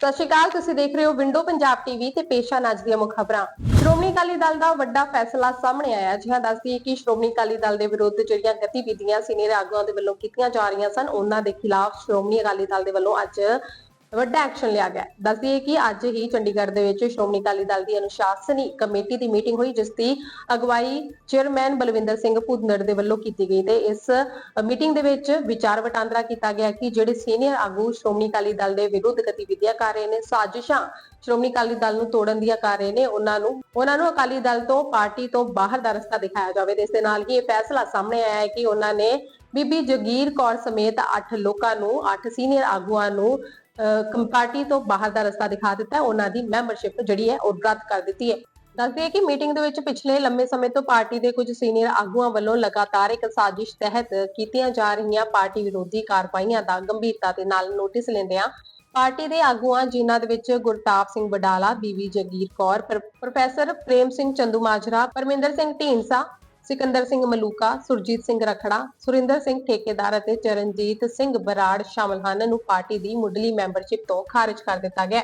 ਸਤਿ ਸ਼੍ਰੀ ਅਕਾਲ, ਤੁਸੀਂ ਦੇਖ ਰਹੇ ਹੋ ਵਿੰਡੋ ਪੰਜਾਬ ਟੀਵੀ ਤੇ ਪੇਸ਼ਾ ਅੱਜ ਦੀਆਂ ਮੁੱਖ ਖਬਰਾਂ। ਸ਼੍ਰੋਮਣੀ ਅਕਾਲੀ ਦਲ ਦਾ ਵੱਡਾ ਫੈਸਲਾ ਸਾਹਮਣੇ ਆਇਆ ਜੀ ਦੱਸਦੀ ਹੈ ਕਿ ਸ਼੍ਰੋਮਣੀ ਅਕਾਲੀ ਦਲ ਦੇ ਵਿਰੁੱਧ ਜਿਹੜੀਆਂ ਗਤੀਵਿਧੀਆਂ ਸੀਨੀਅਰ ਆਗੂਆਂ ਦੇ ਵੱਲੋਂ ਕੀਤੀਆਂ ਜਾ ਰਹੀਆਂ ਸਨ, ਉਹਨਾਂ ਦੇ ਖਿਲਾਫ ਸ਼੍ਰੋਮਣੀ ਅਕਾਲੀ ਦਲ ਦੇ ਵੱਲੋਂ ਅੱਜ ਵੱਡਾ ਐਕਸ਼ਨ ਲਿਆ ਗਿਆ। ਦੱਸਦੀ ਕਿ ਅੱਜ ਹੀ ਚੰਡੀਗੜ੍ਹ ਦੇ ਵਿੱਚ ਸ਼੍ਰੋਮਣੀ ਅਕਾਲੀ ਦਲ ਦੀ ਅਨੁਸ਼ਾਸਨੀ ਕਮੇਟੀ ਦੀ ਮੀਟਿੰਗ ਹੋਈ, ਜਿਸ ਦੀ ਅਗਵਾਈ ਚੇਅਰਮੈਨ ਬਲਵਿੰਦਰ ਸਿੰਘ ਭੁੰਦੜ ਦੇ ਵੱਲੋਂ ਕੀਤੀ ਗਈ ਤੇ ਇਸ ਮੀਟਿੰਗ ਦੇ ਵਿੱਚ ਵਿਚਾਰ ਵਟਾਂਦਰਾ ਕੀਤਾ ਗਿਆ ਕਿ ਜਿਹੜੇ ਸੀਨੀਅਰ ਆਗੂ ਸ਼੍ਰੋਮਣੀ ਅਕਾਲੀ ਦਲ ਦੇ ਵਿਰੁੱਧ ਗਤੀਵਿਧੀਆਂ ਕਰ ਰਹੇ ਨੇ, ਸਾਜ਼ਿਸ਼ਾਂ ਸ਼੍ਰੋਮਣੀ ਅਕਾਲੀ ਦਲ ਨੂੰ ਤੋੜਨ ਦੀਆਂ ਕਰ ਰਹੇ ਨੇ, ਉਹਨਾਂ ਨੂੰ ਉਹਨਾਂ ਨੂੰ ਅਕਾਲੀ ਦਲ ਤੋਂ ਪਾਰਟੀ ਤੋਂ ਬਾਹਰ ਦਾ ਰਸਤਾ ਦਿਖਾਇਆ ਜਾਵੇ ਤੇ ਇਸ ਦੇ ਨਾਲ ਹੀ ਇਹ ਫੈਸਲਾ ਸਾਹਮਣੇ ਆਇਆ ਹੈ ਕਿ ਉਹਨਾਂ ਨੇ ਬੀਬੀ ਜਗੀਰ ਕੌਰ ਸਮੇਤ 8 ਲੋਕਾਂ ਨੂੰ 8 ਸੀਨੀਅਰ ਆਗੂਆਂ ਨੂੰ ਅਹ, ਤੋਂ ਬਾਹਰ ਦਾ ਰਸਤਾ ਦਿਖਾ ਦਿੱਤਾ ਉਹਨਾਂ ਦੀ ਮੈਂਬਰਸ਼ਿਪ ਜਿਹੜੀ ਹੈ ਉਹ ਰੱਦ ਕਰ ਦਿੱਤੀ ਹੈ। ਦੱਸਦੇ ਕਿ ਮੀਟਿੰਗ ਦੇ ਵਿੱਚ ਪਿਛਲੇ ਲੰਮੇ ਸਮੇਂ ਤੋਂ ਪਾਰਟੀ ਦੇ ਕੁਝ ਸੀਨੀਅਰ ਆਗੂਆਂ ਵੱਲੋਂ ਲਗਾਤਾਰ ਇੱਕ ਸਾਜ਼ਿਸ਼ ਤਹਿਤ ਕੀਤੀਆਂ ਜਾ ਰਹੀਆਂ ਪਾਰਟੀ ਵਿਰੋਧੀ ਕਾਰਵਾਈਆਂ ਦਾ ਗੰਭੀਰਤਾ ਦੇ ਨਾਲ ਨੋਟਿਸ ਲੈਂਦਿਆਂ ਪਾਰਟੀ ਦੇ ਆਗੂਆਂ ਜਿਨ੍ਹਾਂ ਦੇ ਵਿੱਚ ਗੁਰਤਾਪ ਸਿੰਘ ਵਡਾਲਾ ਬੀਵੀ ਜਗੀਰ ਕੌਰ ਪ੍ਰੋਫੈਸਰ ਪ੍ਰੇਮ ਸਿੰਘ ਚੰਦੂਮਾਜਰਾ ਪਰਮਿੰਦਰ ਸਿੰਘ ਢੀਂਡਸਾ ਸਿਕੰਦਰ ਸਿੰਘ ਮਲੂਕਾ, ਸੁਰਜੀਤ ਸਿੰਘ ਰਖੜਾ, ਸੁਰਿੰਦਰ ਸਿੰਘ ਠੇਕੇਦਾਰ ਅਤੇ ਚਰਨਜੀਤ ਸਿੰਘ ਬਰਾੜ ਸ਼ਾਮਲ ਹਨ। ਨੂੰ ਪਾਰਟੀ ਦੀ ਮੁੱਢਲੀ ਮੈਂਬਰਸ਼ਿਪ ਤੋਂ ਖਾਰਜ ਕਰ ਦਿੱਤਾ ਗਿਆ।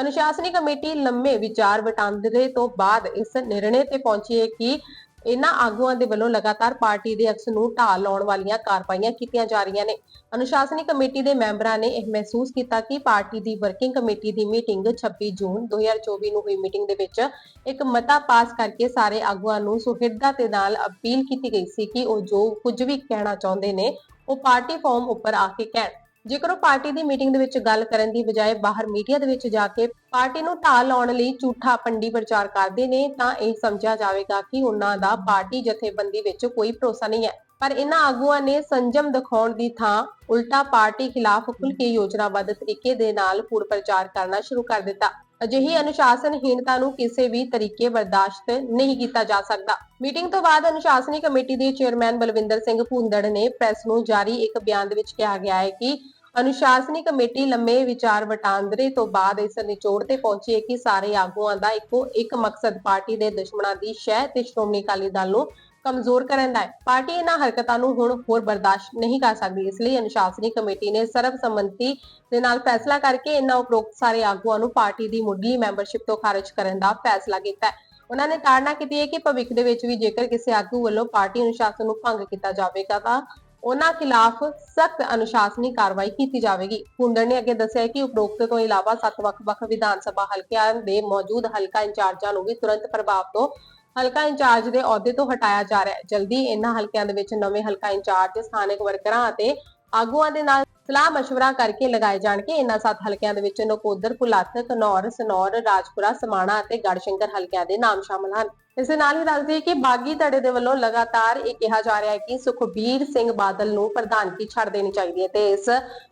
ਅਨੁਸ਼ਾਸਨੀ ਕਮੇਟੀ ਲੰਮੇ ਵਿਚਾਰ ਵਟਾਂਦਰੇ ਤੋਂ ਬਾਅਦ ਇਸ ਨਿਰਣੇ ਤੇ ਪਹੁੰਚੀ ਹੈ ਕਿ ਇਹਨਾਂ ਆਗੂਆਂ ਦੇ ਵੱਲੋਂ ਲਗਾਤਾਰ ਪਾਰਟੀ ਦੇ ਅਕਸ ਨੂੰ ਢਾਹ ਲਾਉਣ ਵਾਲੀਆਂ ਕਾਰਵਾਈਆਂ ਕੀਤੀਆਂ ਜਾ ਰਹੀਆਂ ਨੇ। ਅਨੁਸ਼ਾਸਨੀ ਕਮੇਟੀ ਦੇ ਮੈਂਬਰਾਂ ਨੇ ਇਹ ਮਹਿਸੂਸ ਕੀਤਾ ਕਿ ਪਾਰਟੀ ਦੀ ਵਰਕਿੰਗ ਕਮੇਟੀ ਦੀ ਮੀਟਿੰਗ 26 ਜੂਨ 2024 ਨੂੰ ਹੋਈ ਮੀਟਿੰਗ ਦੇ ਵਿੱਚ ਇੱਕ ਮਤਾ ਪਾਸ ਕਰਕੇ ਸਾਰੇ ਆਗੂਆਂ ਨੂੰ ਸੁਹਿਰਦਾ ਦੇ ਨਾਲ ਅਪੀਲ ਕੀਤੀ ਗਈ ਸੀ ਕਿ ਉਹ ਜੋ ਕੁਝ ਵੀ ਕਹਿਣਾ ਚਾਹੁੰਦੇ ਨੇ, ਉਹ ਪਾਰਟੀ ਫਾਰਮ ਉੱਪਰ ਆ ਕੇ ਕਹਿਣ। ਜੇਕਰ ਉਹ ਪਾਰਟੀ ਦੀ ਮੀਟਿੰਗ ਦੇ ਵਿੱਚ ਗੱਲ ਕਰਨ ਦੀ ਬਜਾਏ ਬਾਹਰ ਮੀਡੀਆ ਦੇ ਵਿੱਚ ਜਾ ਕੇ ਪਾਰਟੀ ਨੂੰ ਢਾਹ ਲਾਉਣ ਲਈ ਝੂਠਾ ਪੰਡੀ ਪ੍ਰਚਾਰ ਕਰਦੇ ਨੇ, ਤਾਂ ਇਹ ਸਮਝਿਆ ਜਾਵੇਗਾ ਕਿ ਉਹਨਾਂ ਦਾ ਪਾਰਟੀ ਜਥੇਬੰਦੀ ਵਿੱਚ ਕੋਈ ਭਰੋਸਾ ਨਹੀਂ ਹੈ। ਪਰ ਇਹਨਾਂ ਆਗੂਆਂ ਨੇ ਸੰਜਮ ਦਿਖਾਉਣ ਦੀ ਥਾਂ ਉਲਟਾ ਪਾਰਟੀ ਖਿਲਾਫ ਖੁੱਲ੍ਹ ਕੇ ਯੋਜਨਾਬੱਧ ਤਰੀਕੇ ਦੇ ਨਾਲ ਪੂਰ ਪ੍ਰਚਾਰ ਕਰਨਾ ਸ਼ੁਰੂ ਕਰ ਦਿੱਤਾ। ਅਜਿਹੀ ਅਨੁਸ਼ਾਸਨਹੀਣਤਾ ਨੂੰ ਕਿਸੇ ਵੀ ਤਰੀਕੇ ਬਰਦਾਸ਼ਤ ਨਹੀਂ ਕੀਤਾ ਜਾ ਸਕਦਾ। ਮੀਟਿੰਗ ਤੋਂ ਬਾਅਦ ਅਨੁਸ਼ਾਸਨੀ ਕਮੇਟੀ ਦੇ ਚੇਅਰਮੈਨ ਬਲਵਿੰਦਰ ਸਿੰਘ ਭੁੰਦੜ ਨੇ ਪ੍ਰੈਸ ਨੂੰ ਜਾਰੀ ਇੱਕ ਬਿਆਨ ਦੇ ਵਿੱਚ ਕਿਹਾ ਗਿਆ ਹੈ ਕਿ ਅਨੁਸ਼ਾਸਨੀ ਕਮੇਟੀ ਲੰਮੇ ਵਿਚਾਰ ਵਟਾਂਦਰੇ ਤੋਂ ਬਾਅਦ ਇਸ ਨਿਚੋੜ ਤੇ ਪਹੁੰਚੀ ਹੈ ਕਿ ਸਾਰੇ ਆਗੂਆਂ ਦਾ ਇੱਕੋ ਇੱਕ ਮਕਸਦ ਪਾਰਟੀ ਦੇ ਦੁਸ਼ਮਣਾਂ ਦੀ ਸ਼ਹਿ ਤੇ ਸ਼੍ਰੋਮਣੀ ਅਕਾਲੀ ਦਲ ਨੂੰ ਕਮਜ਼ੋਰ ਕਰਨ ਦਾ ਹੈ। ਪਾਰਟੀ ਇਹਨਾਂ ਹਰਕਤਾਂ ਨੂੰ ਹੁਣ ਹੋਰ ਬਰਦਾਸ਼ਤ ਨਹੀਂ ਕਰ ਸਕਦੀ। ਇਸ ਲਈ ਅਨੁਸ਼ਾਸਨੀ ਕਮੇਟੀ ਨੇ ਸਰਬਸੰਮਤੀ ਦੇ ਨਾਲ ਫੈਸਲਾ ਕਰਕੇ ਇਹਨਾਂ ਉਪਰੋਕਤ ਸਾਰੇ ਆਗੂਆਂ ਨੂੰ ਪਾਰਟੀ ਦੀ ਮੁੱਢਲੀ ਮੈਂਬਰਸ਼ਿਪ ਤੋਂ ਖਾਰਜ ਕਰਨ ਦਾ ਫੈਸਲਾ ਕੀਤਾ ਹੈ। ਉਹਨਾਂ ਨੇ ਤਾੜਨਾ ਕੀਤੀ ਹੈ ਕਿ ਭਵਿੱਖ ਦੇ ਵਿੱਚ ਵੀ ਜੇਕਰ ਕਿਸੇ ਆਗੂ ਵੱਲੋਂ ਪਾਰਟੀ ਅਨੁਸ਼ਾਸਨ ਨੂੰ ਭੰਗ ਕੀਤਾ ਜਾਵੇਗਾ ਤਾਂ ਉਹਨਾਂ ਖਿਲਾਫ ਸਖਤ ਅਨੁਸ਼ਾਸਨੀ ਕਾਰਵਾਈ ਕੀਤੀ ਜਾਵੇਗੀ। ਹੁੰਦੜ ਨੇ ਅੱਗੇ ਦੱਸਿਆ ਕਿ ਉਪਰੋਕਤ ਤੋਂ ਇਲਾਵਾ ਸੱਤ ਵੱਖ-ਵੱਖ ਵਿਧਾਨ ਸਭਾ ਹਲਕਿਆਂ ਦੇ ਮੌਜੂਦ ਹਲਕਾ ਇੰਚਾਰਜਾਂ ਨੂੰ ਵੀ ਤੁਰੰਤ ਪ੍ਰਭਾਵ ਤੋਂ ਹਲਕਾ ਇੰਚਾਰਜ ਦੇ ਅਹੁਦੇ ਤੋਂ ਹਟਾਇਆ ਜਾ ਰਿਹਾ ਹੈ ਜਲਦੀ ਇਹਨਾਂ ਹਲਕਿਆਂ ਦੇ ਵਿੱਚ ਨਵੇਂ ਹਲਕਾ ਇੰਚਾਰਜ ਸਥਾਨਕ ਵਰਕਰਾਂ ਅਤੇ ਆਗੂਆਂ ਦੇ ਨਾਲ ਸਲਾਹ مشورہ ਕਰਕੇ ਲਗਾਏ ਜਾਣਗੇ ਇਹਨਾਂ ਸੱਤ ਹਲਕਿਆਂ ਦੇ ਵਿੱਚ ਨਕੋਦਰ ਪੁਲਾਥ ਘਨੌਰ ਸਨੌਰ ਰਾਜਪੁਰਾ ਸਮਾਣਾ ਅਤੇ ਗੜਸ਼ੰਕਰ ਹਲਕਿਆਂ ਦੇ ਨਾਮ ਸ਼ਾਮਲ ਹਨ ਇਸ ਦੇ ਨਾਲ ਹੀ ਦੱਸਦੇ ਕਿ ਬਾਗੀ ਧੜੇ ਦੇ ਵੱਲੋਂ ਲਗਾਤਾਰ ਇਹ ਕਿਹਾ ਜਾ ਰਿਹਾ ਹੈ ਕਿ ਸੁਖਬੀਰ ਸਿੰਘ ਬਾਦਲ ਨੂੰ ਪ੍ਰਧਾਨਗੀ ਛੱਡ ਦੇਣੀ ਚਾਹੀਦੀ ਹੈ ਤੇ ਇਸ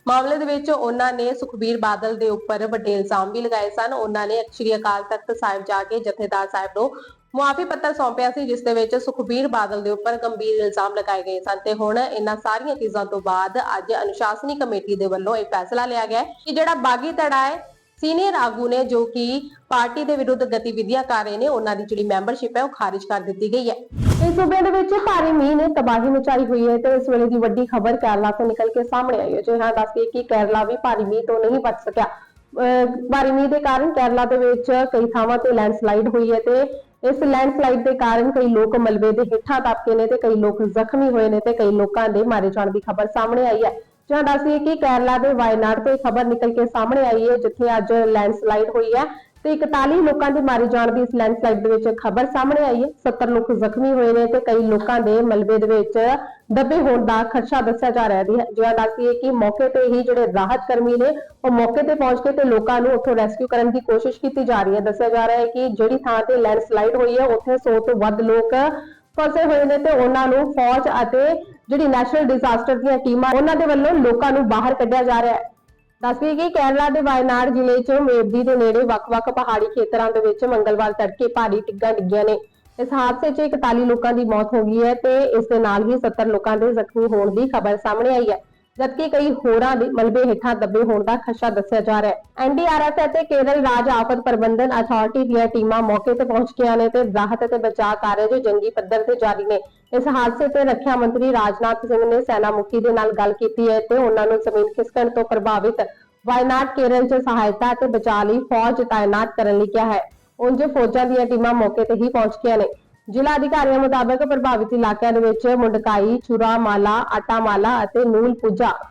ਮਾਮਲੇ ਦੇ ਵਿੱਚ ਉਹਨਾਂ ਨੇ ਸੁਖਬੀਰ ਬਾਦਲ ਦੇ ਉੱਪਰ ਵੱਡੇ ਇਲਜ਼ਾਮ ਵੀ ਲਗਾਏ ਸਨ ਉਹਨਾਂ ਨੇ ਸ੍ਰੀ ਅਕਾਲ ਤਖਤ ਸਾਹਿਬ ਜਾ ਕੇ ਜਥੇਦਾਰ ਸਾਹਿਬ ਨੂੰ ਮੁਆਫੀ ਪੱਤਰ ਸੌਂਪਿਆ ਸੀ, ਜਿਸ ਦੇ ਵਿੱਚ ਸੁਖਬੀਰ ਬਾਦਲ ਦੇ ਉੱਪਰ ਗੰਭੀਰ ਇਲਜ਼ਾਮ ਲਗਾਏ ਗਏ ਸਨ ਤੇ ਹੁਣ ਇਹਨਾਂ ਸਾਰੀਆਂ ਚੀਜ਼ਾਂ ਤੋਂ ਬਾਅਦ ਅੱਜ ਅਨੁਸ਼ਾਸਨੀ ਕਮੇਟੀ ਦੇ ਵੱਲੋਂ ਇਹ ਫੈਸਲਾ ਲਿਆ ਗਿਆ ਕਿ ਜਿਹੜਾ ਬਾਗੀ ਧੜਾ ਹੈ, ਸੀਨੀਅਰ ਆਗੂ ਨੇ ਜੋ ਕਿ ਪਾਰਟੀ ਦੇ ਵਿਰੁੱਧ ਗਤੀਵਿਧੀਆਂ ਕਰ ਰਹੇ ਨੇ, ਉਹਨਾਂ ਦੀ ਜਿਹੜੀ ਮੈਂਬਰਸ਼ਿਪ ਹੈ ਉਹ ਖਾਰਿਜ ਕਰ ਦਿੱਤੀ ਗਈ ਹੈ। ਇਸ ਸੂਬੇ ਦੇ ਵਿੱਚ ਭਾਰੀ ਮੀਂਹ ਨੇ ਤਬਾਹੀ ਮਚਾਈ ਹੋਈ ਹੈ ਤੇ ਇਸ ਵੇਲੇ ਦੀ ਵੱਡੀ ਖਬਰ ਕੇਰਲਾ ਤੋਂ ਨਿਕਲ ਕੇ ਸਾਹਮਣੇ ਆਈ ਹੈ। ਜੋ ਹਾਂ ਦੱਸਦੀ ਹੈ ਕਿ ਕੇਰਲਾ ਵੀ ਭਾਰੀ ਮੀਂਹ ਤੋਂ ਨਹੀਂ ਬਚ ਸਕਿਆ। ਅਹ, ਭਾਰੀ ਮੀਂਹ ਦੇ ਕਾਰਨ ਕੇਰਲਾ ਦੇ ਵਿੱਚ ਕਈ ਥਾਵਾਂ ਤੇ ਲੈਂਡਸਲਾਈਡ ਹੋਈ ਹੈ ਤੇ ਇਸ ਲੈਂਡਸਲਾਈਡ ਦੇ ਕਾਰਨ ਕਈ ਲੋਕ ਮਲਬੇ ਦੇ ਹੇਠਾਂ ਦਬਕੇ ਨੇ ਤੇ ਕਈ ਲੋਕ ਜ਼ਖਮੀ ਹੋਏ ਨੇ ਤੇ ਕਈ ਲੋਕਾਂ ਦੇ ਮਾਰੇ ਜਾਣ ਦੀ ਖਬਰ ਸਾਹਮਣੇ ਆਈ ਹੈ। ਜਾਂ ਦੱਸੀਏ ਕਿ ਕੇਰਲਾ ਦੇ ਵਾਇਨਾਡ ਤੋਂ ਇਹ ਖਬਰ ਨਿਕਲ ਕੇ ਸਾਹਮਣੇ ਆਈ ਹੈ, ਜਿੱਥੇ ਅੱਜ ਲੈਂਡਸਲਾਈਡ ਹੋਈ ਹੈ। ਤੇ 41 ਲੋਕਾਂ ਦੇ ਮਾਰੇ ਜਾਣ ਦੀ ਇਸ ਲੈਂਡਸਲਾਈਡ ਦੇ ਵਿੱਚ ਖਬਰ ਸਾਹਮਣੇ ਆਈ ਹੈ। 70 ਲੋਕ ਜ਼ਖਮੀ ਹੋਏ ਨੇ ਤੇ ਕਈ ਲੋਕਾਂ ਦੇ ਮਲਬੇ ਦੇ ਵਿੱਚ ਦੱਬੇ ਹੋਣ ਦਾ ਖਦਸ਼ਾ ਦੱਸਿਆ ਜਾ ਰਿਹਾ ਹੈ। ਜਿਵੇਂ ਦੱਸੀਏ ਕਿ ਮੌਕੇ ਤੇ ਹੀ ਜਿਹੜੇ ਰਾਹਤ ਕਰਮੀ ਨੇ, ਉਹ ਮੌਕੇ ਤੇ ਪਹੁੰਚ ਕੇ ਤੇ ਲੋਕਾਂ ਨੂੰ ਉੱਥੋਂ ਰੈਸਕਿਊ ਕਰਨ ਦੀ ਕੋਸ਼ਿਸ਼ ਕੀਤੀ ਜਾ ਰਹੀ ਹੈ। ਦੱਸਿਆ ਜਾ ਰਿਹਾ ਹੈ ਕਿ ਜਿਹੜੀ ਥਾਂ ਤੇ ਲੈਂਡਸਲਾਈਡ ਹੋਈ ਹੈ, ਉੱਥੇ 100 ਤੋਂ ਵੱਧ ਲੋਕ ਫਸੇ ਹੋਏ ਨੇ ਤੇ ਉਹਨਾਂ ਨੂੰ ਫੌਜ ਅਤੇ ਜਿਹੜੀ ਨੈਸ਼ਨਲ ਡਿਜ਼ਾਸਟਰ ਦੀਆਂ ਟੀਮਾਂ, ਉਹਨਾਂ ਦੇ ਵੱਲੋਂ ਲੋਕਾਂ ਨੂੰ ਬਾਹਰ ਕੱਢਿਆ ਜਾ ਰਿਹਾ ਹੈ। ਦੱਸਦੀ ਕਿ ਕੇਰਲਾ ਦੇ ਵਾਇਨਾਡ ਜ਼ਿਲ੍ਹੇ 'ਚ ਮੇਬਦੀ ਦੇ ਨੇੜੇ ਵੱਖ-ਵੱਖ ਪਹਾੜੀ ਖੇਤਰਾਂ ਦੇ ਵਿੱਚ ਮੰਗਲਵਾਰ ਤੜਕੇ ਭਾਰੀ ਟਿੱਗਾਂ ਡਿੱਗੀਆਂ ਨੇ। ਇਸ ਹਾਦਸੇ 'ਚ 41 ਲੋਕਾਂ ਦੀ ਮੌਤ ਹੋ ਗਈ ਹੈ ਤੇ ਇਸ ਦੇ ਨਾਲ ਹੀ 70 ਲੋਕਾਂ ਦੇ ਜ਼ਖਮੀ ਹੋਣ ਦੀ ਖਬਰ ਸਾਹਮਣੇ ਆਈ ਹੈ। ਜਦਕਿ ਕਈ ਹੋਰਾਂ ਦੇ ਮਲਬੇ ਹੇਠਾਂ ਦੱਬੇ ਹੋਣ ਦਾ ਖਦਸ਼ਾ ਦੱਸਿਆ ਜਾ ਰਿਹਾ ਹੈ। ਐਨਡੀਆਰਐਫ ਅਤੇ ਕੇਰਲ ਰਾਜ ਆਫਤ ਪ੍ਰਬੰਧਨ ਅਥਾਰਟੀ ਦੀਆਂ ਟੀਮਾਂ ਮੌਕੇ ਤੇ ਪਹੁੰਚ ਗਈਆਂ ਨੇ ਤੇ ਰਾਹਤ ਅਤੇ ਬਚਾਅ ਕਾਰਜ ਜੰਗੀ ਪੱਧਰ ਤੇ ਜਾਰੀ ਨੇ। ਇਸ ਹਾਦਸੇ ਤੇ ਰੱਖਿਆ ਮੰਤਰੀ ਰਾਜਨਾਥ ਸਿੰਘ ਨੇ ਸੈਨਾ ਮੁਖੀ ਦੇ ਨਾਲ ਗੱਲ ਕੀਤੀ ਹੈ ਤੇ ਉਹਨਾਂ ਨੂੰ ਜ਼ਮੀਨ ਖਿਸਕਣ ਤੋਂ ਪ੍ਰਭਾਵਿਤ ਵਾਇਨਾਡ ਕੇਰਲ 'ਚ ਸਹਾਇਤਾ ਅਤੇ ਬਚਾਅ ਲਈ ਫੌਜ ਤਾਇਨਾਤ ਕਰਨ ਲਈ ਕਿਹਾ ਹੈ। ਉਂਝ ਫੌਜਾਂ ਦੀਆਂ ਟੀਮਾਂ ਮੌਕੇ ਤੇ ਹੀ ਪਹੁੰਚ ਗਈਆਂ ਨੇ। ਜ਼ਿਲ੍ਹਾ ਅਧਿਕਾਰੀਆਂ ਮੁਤਾਬਕ ਪ੍ਰਭਾਵਿਤ ਇਲਾਕਿਆਂ ਦੇ ਵਿੱਚ ਮੁੰਡਕਾਈ ਚੁਰਾਮਾਲਾ ਆਟਾਮਾਲਾ ਅਤੇ ਨੂਲ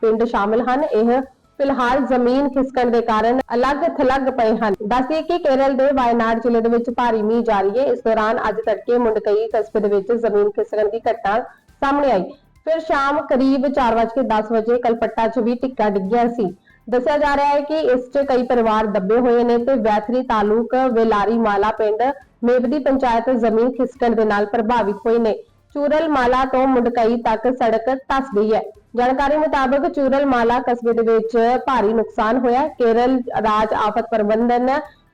ਪਿੰਡ ਸ਼ਾਮਲ ਹਨ। ਇਹ ਫਿਲਹਾਲ ਜ਼ਮੀਨ ਖਿਸਕਣ ਦੇ ਕਾਰਨ ਅਲੱਗ-ਥਲੱਗ ਪਏ ਹਨ। ਦੱਸਦੇ ਕਿ ਕੇਰਲ ਦੇ ਵਾਇਨਾਡ ਜ਼ਿਲ੍ਹੇ ਦੇ ਵਿੱਚ ਭਾਰੀ ਮੀਂਹ ਜਾਰੀ ਹੈ ਇਸ ਦੌਰਾਨ ਅੱਜ ਤੜਕੇ ਮੁੰਡਕਈ ਕਸਬੇ ਦੇ ਵਿੱਚ ਜ਼ਮੀਨ ਖਿਸਕਣ ਦੀ ਘਟਨਾ ਸਾਹਮਣੇ ਆਈ। ਫਿਰ ਸ਼ਾਮ ਕਰੀਬ 4:10 ਵਜੇ ਕਲਪੱਟਾ 'ਚ ਵੀ ਟਿੱਕਾ ਡਿੱਗਿਆ ਸੀ। ਦੱਸਿਆ ਜਾ ਰਿਹਾ ਹੈ ਕਿ ਇਸ 'ਚ ਕਈ ਪਰਿਵਾਰ ਦੱਬੇ ਹੋਏ ਨੇ ਤੇ ਵੈਥਰੀ ਤਾਲੁਕ ਵੇਲਾਰੀ ਮਾਲਾ ਪਿੰਡ ਮੇਵਦੀ ਪੰਚਾਇਤ ਜ਼ਮੀਨ ਖਿਸਕਣ ਦੇ ਨਾਲ ਪ੍ਰਭਾਵਿਤ ਹੋਏ ਨੇ। ਚੂਰਲ ਮਾਲਾ ਤੋਂ ਮੁੰਡਕਈ ਤੱਕ ਸੜਕ ਧੱਸ ਗਈ ਹੈ। ਜਾਣਕਾਰੀ ਮੁਤਾਬਕ ਚੂਰਲ ਮਾਲਾ ਕਸਬੇ ਦੇ ਵਿੱਚ ਭਾਰੀ ਨੁਕਸਾਨ ਹੋਇਆ ਕੇਰਲ ਰਾਜ ਆਫਤ ਪ੍ਰਬੰਧਨ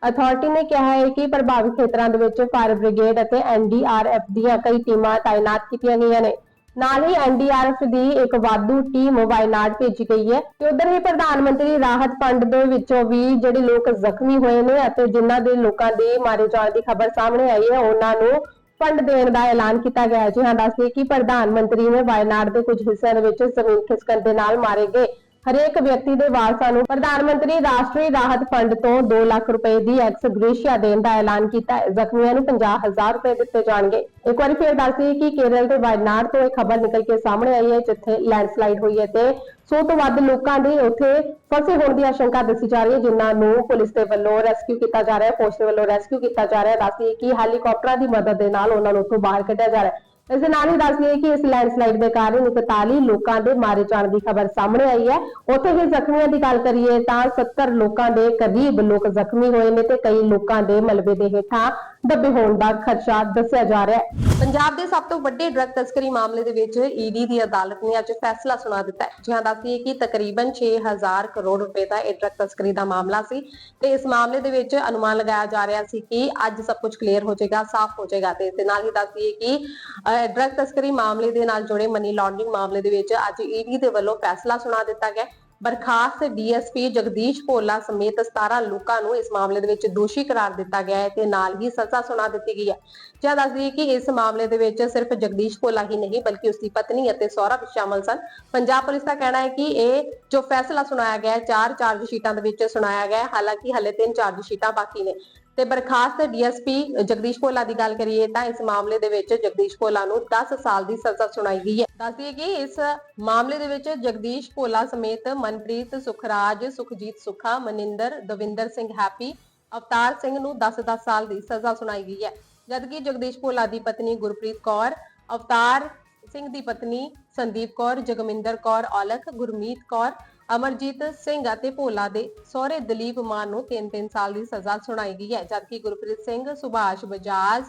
ਅਥਾਰਟੀ ਨੇ ਕਿਹਾ ਹੈ ਕਿ ਪ੍ਰਭਾਵਿਤ ਖੇਤਰਾਂ ਦੇ ਵਿੱਚ ਫਾਇਰ ਬ੍ਰਿਗੇਡ ਅਤੇ ਐਨਡੀਆਰਐਫ ਦੀਆਂ ਕਈ ਟੀਮਾਂ ਤਾਇਨਾਤ ਕੀਤੀਆਂ ਗਈਆਂ ਨੇ। ਨਾਲ ਹੀ ਐਨਡੀਆਰਐਫ ਦੀ ਇੱਕ ਵਾਧੂ ਟੀਮ ਵਾਇਨਾਡ ਭੇਜੀ ਗਈ ਹੈ ਤੇ ਉਧਰ ਹੀ ਪ੍ਰਧਾਨ ਮੰਤਰੀ ਰਾਹਤ ਫੰਡ ਦੇ ਵਿੱਚੋਂ ਵੀ ਜਿਹੜੇ ਲੋਕ ਜ਼ਖਮੀ ਹੋਏ ਨੇ ਅਤੇ ਜਿਨ੍ਹਾਂ ਦੇ ਲੋਕਾਂ ਦੇ ਮਾਰੇ ਜਾਣ ਦੀ ਖਬਰ ਸਾਹਮਣੇ ਆਈ ਹੈ, ਉਹਨਾਂ ਨੂੰ ਫੰਡ ਦੇਣ ਦਾ ਐਲਾਨ ਕੀਤਾ ਗਿਆ ਹੈ। ਜੀ ਹਾਂ ਦੱਸਦੇ ਕਿ ਪ੍ਰਧਾਨ ਮੰਤਰੀ ਨੇ ਵਾਇਨਾਡ ਦੇ ਕੁਝ ਹਿੱਸਿਆਂ ਦੇ ਵਿੱਚ ਜ਼ਮੀਨ ਖਿਸਕਣ ਦੇ ਨਾਲ ਮਾਰੇ ਗਏ। ਹਰੇਕ ਵਿਅਕਤੀ ਦੇ ਵਾਰਸਾਂ ਨੂੰ ਪ੍ਰਧਾਨ ਮੰਤਰੀ ਰਾਸ਼ਟਰੀ ਰਾਹਤ ਫੰਡ ਤੋਂ 2 ਲੱਖ ਰੁਪਏ ਦੀ ਐਕਸ ਗ੍ਰੇਸ਼ੀਆ ਦੇਣ ਦਾ ਐਲਾਨ ਕੀਤਾ ਹੈ। ਜ਼ਖਮੀਆਂ ਨੂੰ 50000 ਰੁਪਏ ਦਿੱਤੇ ਜਾਣਗੇ। ਇੱਕ ਵਾਰੀ ਫਿਰ ਦੱਸ ਕਿ ਕੇਰਲ ਦੇ ਵਾਇਨਾਡ ਤੋਂ ਇਹ ਖਬਰ ਨਿਕਲ ਕੇ ਸਾਹਮਣੇ ਆਈ ਹੈ, ਜਿੱਥੇ ਲੈਂਡਸਲਾਈਡ ਹੋਈ ਹੈ ਤੇ 100 ਤੋਂ ਵੱਧ ਲੋਕਾਂ ਦੇ ਉੱਥੇ ਫਸੇ ਹੋਣ ਦੀ ਆਸ਼ੰਕਾ ਦੱਸੀ ਜਾ ਰਹੀ ਹੈ, ਜਿਨ੍ਹਾਂ ਨੂੰ ਪੁਲਿਸ ਦੇ ਵੱਲੋਂ ਰੈਸਕਿਊ ਕੀਤਾ ਜਾ ਰਿਹਾ ਹੈ, ਫੌਜ ਦੇ ਵੱਲੋਂ ਰੈਸਕਿਊ ਕੀਤਾ ਜਾ ਰਿਹਾ ਹੈ। ਦੱਸ ਦਈਏ ਕਿ ਹੈਲੀਕਾਪਟਰਾਂ ਦੀ ਮਦਦ ਦੇ ਨਾਲ ਉਹਨਾਂ ਨੂੰ ਉੱਥੋਂ ਬਾਹਰ ਕੱਢਿਆ ਜਾ ਰਿਹਾ ਹੈ। ਇਸ ਦੇ ਨਾਲ ਹੀ ਦੱਸ ਦਈਏ ਕਿ ਇਸ ਲੈਂਡਸਲਾਈਡ ਦੇ ਕਾਰਨ 41 ਲੋਕਾਂ ਦੇ ਮਾਰੇ ਜਾਣ ਦੀ ਖਬਰ ਸਾਹਮਣੇ ਆਈ ਹੈ। ਉੱਥੇ ਹੀ ਜ਼ਖਮੀਆਂ ਦੀ ਗੱਲ ਕਰੀਏ ਤਾਂ 70 ਲੋਕਾਂ ਦੇ ਕਰੀਬ ਲੋਕ ਜ਼ਖਮੀ ਹੋਏ ਨੇ ਤੇ ਕਈ ਲੋਕਾਂ ਦੇ ਮਲਬੇ ਦੇ ਹੇਠਾਂ ਦੱਬੇ ਹੋਣ ਦਾ ਖਦਸ਼ਾ ਦੱਸਿਆ ਜਾ ਰਿਹਾ ਹੈ। ਪੰਜਾਬ ਦੇ ਸਭ ਤੋਂ ਵੱਡੇ ਡਰੱਗ ਤਸਕਰੀ ਮਾਮਲੇ ਦੇ ਵਿੱਚ ਈਡੀ ਦੀ ਅਦਾਲਤ ਨੇ ਅੱਜ ਫੈਸਲਾ ਸੁਣਾ ਦਿੱਤਾ ਹੈ ਜਿਹਾਂ ਦੱਸੀਏ ਕਿ ਤਕਰੀਬਨ 6000 ਕਰੋੜ ਰੁਪਏ ਦਾ ਇਹ ਡਰੱਗ ਤਸਕਰੀ ਦਾ ਮਾਮਲਾ ਸੀ ਤੇ ਇਸ ਮਾਮਲੇ ਦੇ ਵਿੱਚ ਅਨੁਮਾਨ ਲਗਾਇਆ ਜਾ ਰਿਹਾ ਸੀ ਕਿ ਅੱਜ ਸਭ ਕੁਝ ਕਲੀਅਰ ਹੋ ਜਾਏਗਾ, ਸਾਫ਼ ਹੋ ਜਾਏਗਾ ਤੇ ਇਸ ਦੇ ਨਾਲ ਹੀ ਦੱਸੀਏ ਕਿ ਡਰੱਗ ਤਸਕਰੀ ਮਾਮਲੇ ਦੇ ਨਾਲ ਜੁੜੇ ਮਨੀ ਲਾਂਡਰਿੰਗ ਮਾਮਲੇ ਦੇ ਵਿੱਚ ਅੱਜ ਈਡੀ ਦੇ ਵੱਲੋਂ ਫੈਸਲਾ ਸੁਣਾ ਦਿੱਤਾ ਗਿਆ। ਬਰਖਾਸਤ ਡੀਐਸਪੀ ਜਗਦੀਸ਼ ਭੋਲਾ ਸਮੇਤ 17 ਲੋਕਾਂ ਨੂੰ ਇਸ ਮਾਮਲੇ ਦੇ ਵਿੱਚ ਦੋਸ਼ੀ ਕਰਾਰ ਦਿੱਤਾ ਗਿਆ ਹੈ ਤੇ ਨਾਲ ਹੀ ਸਜ਼ਾ ਸੁਣਾ ਦਿੱਤੀ ਗਈ ਹੈ। ਜਾਂ ਦੱਸ ਦਈਏ ਕਿ ਇਸ ਮਾਮਲੇ ਦੇ ਵਿੱਚ ਸਿਰਫ ਜਗਦੀਸ਼ ਭੋਲਾ ਹੀ ਨਹੀਂ, ਬਲਕਿ ਉਸ ਦੀ ਪਤਨੀ ਅਤੇ ਸਹੁਰਾ ਵੀ ਸ਼ਾਮਲ ਸਨ। ਪੰਜਾਬ ਪੁਲਿਸ ਦਾ ਕਹਿਣਾ ਹੈ ਕਿ ਇਹ ਜੋ ਫੈਸਲਾ ਸੁਣਾਇਆ ਗਿਆ ਹੈ, ਚਾਰ ਚਾਰਜ ਸ਼ੀਟਾਂ ਦੇ ਵਿੱਚ ਸੁਣਾਇਆ ਗਿਆ ਹੈ। ਹਾਲਾਂਕਿ ਹਲੇ ਤਿੰਨ ਚਾਰਜ ਸ਼ੀਟਾਂ ਬਾਕੀ ਨੇ। ਤੇ ਬਰਖਾਸਤ ਡੀਐਸਪੀ ਜਗਦੀਸ਼ ਭੋਲਾ ਦੀ ਗੱਲ ਕਰੀਏ ਤਾਂ ਇਸ ਮਾਮਲੇ ਦੇ ਵਿੱਚ ਜਗਦੀਸ਼ ਭੋਲਾ ਨੂੰ 10 ਸਾਲ ਦੀ ਸਜ਼ਾ ਸੁਣਾਈ ਗਈ ਹੈ। ਦੱਸਦੀਏ ਕਿ ਇਸ ਮਾਮਲੇ ਦੇ ਵਿੱਚ ਜਗਦੀਸ਼ ਭੋਲਾ ਸਮੇਤ ਮਨਪ੍ਰੀਤ ਸੁਖਰਾਜ, ਸੁਖਜੀਤ ਸੁਖਾ, ਮਨਿੰਦਰ, ਦਵਿੰਦਰ ਸਿੰਘ ਹੈਪੀ, ਅਵਤਾਰ ਸਿੰਘ ਨੂੰ 10-10 ਸਾਲ ਦੀ ਸਜ਼ਾ ਸੁਣਾਈ ਗਈ ਹੈ। ਜਦਕਿ ਜਗਦੀਸ਼ ਭੋਲਾ ਦੀ ਪਤਨੀ ਗੁਰਪ੍ਰੀਤ ਕੌਰ, ਅਵਤਾਰ ਸਿੰਘ ਦੀ ਪਤਨੀ ਸੰਦੀਪ ਕੌਰ, ਜਗਮਿੰਦਰ ਕੌਰ ਔਲਖ, ਗੁਰਮੀਤ ਕੌਰ ਅਮਰਜੀਤ ਸਿੰਘ ਅਤੇ ਭੋਲਾ ਦੇ ਸਹੁਰੇ ਦਲੀਪ ਮਾਨ ਨੂੰ 3-3 ਸਾਲ ਦੀ ਸਜ਼ਾ ਸੁਣਾਈ ਗਈ ਹੈ, ਜਦਕਿ ਗੁਰਪ੍ਰੀਤ ਸਿੰਘ, ਸੁਭਾਸ਼ ਬਜਾਜ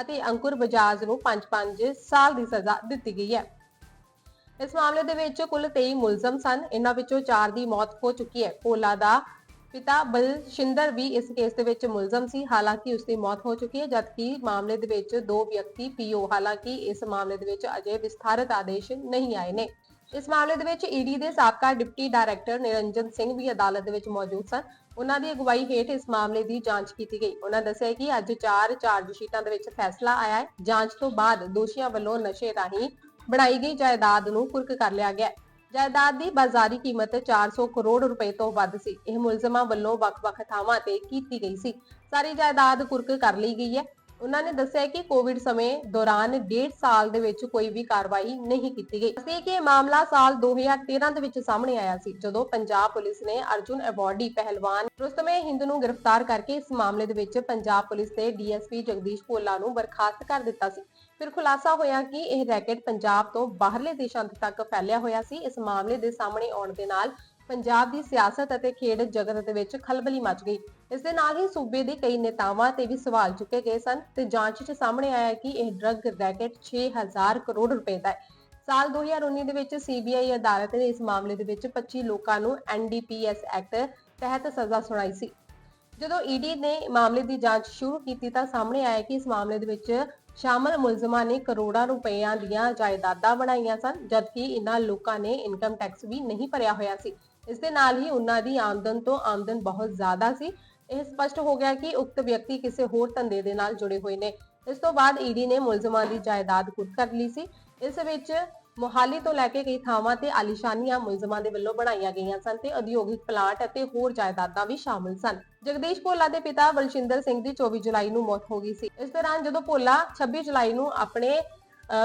ਅਤੇ ਅੰਕੁਰ ਬਜਾਜ ਨੂੰ 5-5 ਸਾਲ ਦੀ ਸਜ਼ਾ ਦਿੱਤੀ ਗਈ ਹੈ। ਇਸ ਮਾਮਲੇ ਦੇ ਵਿੱਚ ਕੁੱਲ 23 ਮੁਲਜ਼ਮ ਸਨ, ਇਹਨਾਂ ਵਿੱਚੋਂ 4 ਦੀ ਮੌਤ ਹੋ ਚੁੱਕੀ ਹੈ। ਭੋਲਾ ਦਾ ਪਿਤਾ ਬਲਸ਼ਿੰਦਰ ਵੀ ਇਸ ਕੇਸ ਦੇ ਵਿੱਚ ਮੁਲਜ਼ਮ ਸੀ, ਹਾਲਾਂਕਿ ਉਸ ਦੀ ਮੌਤ ਹੋ ਚੁੱਕੀ ਹੈ, ਜਦਕਿ ਮਾਮਲੇ ਦੇ ਵਿੱਚ ਦੋ ਵਿਅਕਤੀ ਪੀਓ, ਹਾਲਾਂਕਿ ਇਸ ਮਾਮਲੇ ਦੇ ਵਿੱਚ ਅਜੇ ਵਿਸਥਾਰਤ ਆਦੇਸ਼ ਨਹੀਂ ਆਏ ਨੇ। ਇਸ ਮਾਮਲੇ ਦੇ ਵਿੱਚ ਈਡੀ ਦੇ ਸਾਬਕਾ ਡਿਪਟੀ ਡਾਇਰੈਕਟਰ ਨਿਰੰਜਨ ਸਿੰਘ ਵੀ ਅਦਾਲਤ ਦੇ ਵਿੱਚ ਮੌਜੂਦ ਸਨ। ਉਹਨਾਂ ਦੀ ਅਗਵਾਈ ਹੇਠ ਇਸ ਮਾਮਲੇ ਦੀ ਜਾਂਚ ਕੀਤੀ ਗਈ। ਉਹਨਾਂ ਦੱਸਿਆ ਕਿ ਅੱਜ ਚਾਰ ਚਾਰਜ ਸ਼ੀਟਾਂ ਦੇ ਵਿੱਚ ਫੈਸਲਾ ਆਇਆ ਹੈ। ਜਾਂਚ ਤੋਂ ਬਾਅਦ ਦੋਸ਼ੀਆਂ ਵੱਲੋਂ ਨਸ਼ੇ ਰਾਹੀਂ ਬਣਾਈ ਗਈ ਜਾਇਦਾਦ ਨੂੰ ਕੁਰਕ ਕਰ ਲਿਆ ਗਿਆ ਜਾਇਦਾਦ ਦੀ ਬਾਜ਼ਾਰੀ ਕੀਮਤ 400 ਕਰੋੜ ਰੁਪਏ ਤੋਂ ਵੱਧ ਸੀ। ਇਹ ਮੁਲਜ਼ਮਾਂ ਵੱਲੋਂ ਵੱਖ-ਵੱਖ ਥਾਵਾਂ ਤੇ ਕੀਤੀ ਗਈ ਸੀ। ਸਾਰੀ ਜਾਇਦਾਦ ਕੁਰਕ ਕਰ ਲਈ ਗਈ ਹੈ। ਉਹਨਾਂ ਨੇ ਦੱਸਿਆ ਕਿ ਕੋਵਿਡ ਸਮੇਂ ਦੌਰਾਨ 1.5 ਸਾਲ ਦੇ ਵਿੱਚ ਕੋਈ ਵੀ ਕਾਰਵਾਈ ਨਹੀਂ ਕੀਤੀ ਗਈ। ਅਸੀਂ ਕਿ ਇਹ ਮਾਮਲਾ ਸਾਲ 2013 ਦੇ ਵਿੱਚ ਸਾਹਮਣੇ ਆਇਆ ਸੀ, ਜਦੋਂ ਪੰਜਾਬ ਪੁਲਿਸ ਨੇ ਅਰਜੁਨ ਅਵਾਰਡੀ ਪਹਿਲਵਾਨ ਰੁਸਤਮੇ ਹਿੰਦ ਨੂੰ ਗ੍ਰਿਫਤਾਰ ਕਰਕੇ ਇਸ ਮਾਮਲੇ ਦੇ ਵਿੱਚ ਪੰਜਾਬ ਪੁਲਿਸ ਦੇ ਡੀਐਸਪੀ ਜਗਦੀਸ਼ ਭੋਲਾ ਨੂੰ ਬਰਖਾਸਤ ਕਰ ਦਿੱਤਾ ਸੀ। ਫਿਰ ਖੁਲਾਸਾ ਹੋਇਆ ਕਿ ਇਹ ਰੈਕੇਟ ਪੰਜਾਬ ਤੋਂ ਬਾਹਰਲੇ ਦੇਸ਼ਾਂ ਤੱਕ ਫੈਲਿਆ ਹੋਇਆ ਸੀ। ਇਸ ਮਾਮਲੇ ਦੇ ਸਾਹਮਣੇ ਆਉਣ ਦੇ ਨਾਲ ਪੰਜਾਬ ਦੀ ਸਿਆਸਤ ਅਤੇ ਖੇਡ ਜਗਤ ਦੇ ਵਿੱਚ ਖਲਬਲੀ ਮਚ ਗਈ। ਇਸ ਦੇ ਨਾਲ ਹੀ ਸੂਬੇ ਦੇ ਕਈ ਨੇਤਾਵਾਂ ਤੇ ਵੀ ਸਵਾਲ ਚੁੱਕੇ ਗਏ ਸਨ ਤੇ ਜਾਂਚ 'ਚ ਸਾਹਮਣੇ ਆਇਆ ਕਿ ਇਹ ਡਰੱਗ ਰੈਕੇਟ 6000 ਕਰੋੜ ਰੁਪਏ ਦਾ ਹੈ। ਸਾਲ 2019 ਦੇ ਵਿੱਚ ਸੀਬੀਆਈ ਅਦਾਲਤ ਨੇ ਇਸ ਮਾਮਲੇ ਦੇ ਵਿੱਚ 25 ਲੋਕਾਂ ਨੂੰ ਐਨਡੀਪੀਐਸ ਐਕਟ ਤਹਿਤ ਸਜ਼ਾ ਸੁਣਾਈ ਸੀ। ਜਦੋਂ ਈਡੀ ਨੇ ਮਾਮਲੇ ਦੀ ਜਾਂਚ ਸ਼ੁਰੂ ਕੀਤੀ ਤਾਂ ਸਾਹਮਣੇ ਆਇਆ ਕਿ ਇਸ ਮਾਮਲੇ ਦੇ ਵਿੱਚ ਸ਼ਾਮਲ ਮੁਲਜ਼ਮਾਂ ਨੇ ਕਰੋੜਾਂ ਰੁਪਈਆਂ ਦੀਆਂ ਜਾਇਦਾਦਾਂ ਬਣਾਈਆਂ ਸਨ, ਜਦਕਿ ਇਨ੍ਹਾਂ ਲੋਕਾਂ ਨੇ ਇਨਕਮ ਟੈਕਸ ਵੀ ਨਹੀਂ ਭਰਿਆ ਹੋਇਆ ਸੀ। ਇਸ ਦੇ ਨਾਲ ਹੀ ਉਹਨਾਂ ਦੀ ਆਮਦਨ ਤੋਂ ਆਮਦਨ ਬਹੁਤ ਜ਼ਿਆਦਾ ਸੀ। ਇਹ ਸਪਸ਼ਟ ਹੋ ਗਿਆ ਕਿ ਉਕਤ ਵਿਅਕਤੀ ਕਿਸੇ ਹੋਰ ਧੰਦੇ ਦੇ ਨਾਲ ਜੁੜੇ ਹੋਏ ਨੇ। ਇਸ ਤੋਂ ਬਾਅਦ ਈਡੀ ਨੇ ਮੁਲਜ਼ਮਾਂ ਦੀ ਜਾਇਦਾਦ ਕੁਰਕ ਕਰ ਲਈ ਸੀ। ਇਸ ਵਿੱਚ ਮੋਹਾਲੀ ਤੋਂ ਲੈ ਕੇ ਕਈ ਥਾਵਾਂ ਤੇ ਆਲੀਸ਼ਾਨੀਆਂ ਮੁਲਜ਼ਮਾਂ ਦੇ ਵੱਲੋਂ ਬਣਾਈਆਂ ਗਈਆਂ ਸਨ ਤੇ ਉਦਯੋਗਿਕ ਪਲਾਂਟ ਅਤੇ ਹੋਰ ਜਾਇਦਾਦਾਂ ਵੀ ਸ਼ਾਮਲ ਸਨ। ਜਗਦੀਸ਼ ਭੋਲਾ ਦੇ ਪਿਤਾ ਬਲਸ਼ਿੰਦਰ ਸਿੰਘ ਦੀ 24 ਜੁਲਾਈ ਨੂੰ ਮੌਤ ਹੋ ਗਈ ਸੀ। ਇਸ ਦੌਰਾਨ ਜਦੋਂ ਭੋਲਾ 26 ਜੁਲਾਈ ਨੂੰ ਆਪਣੇ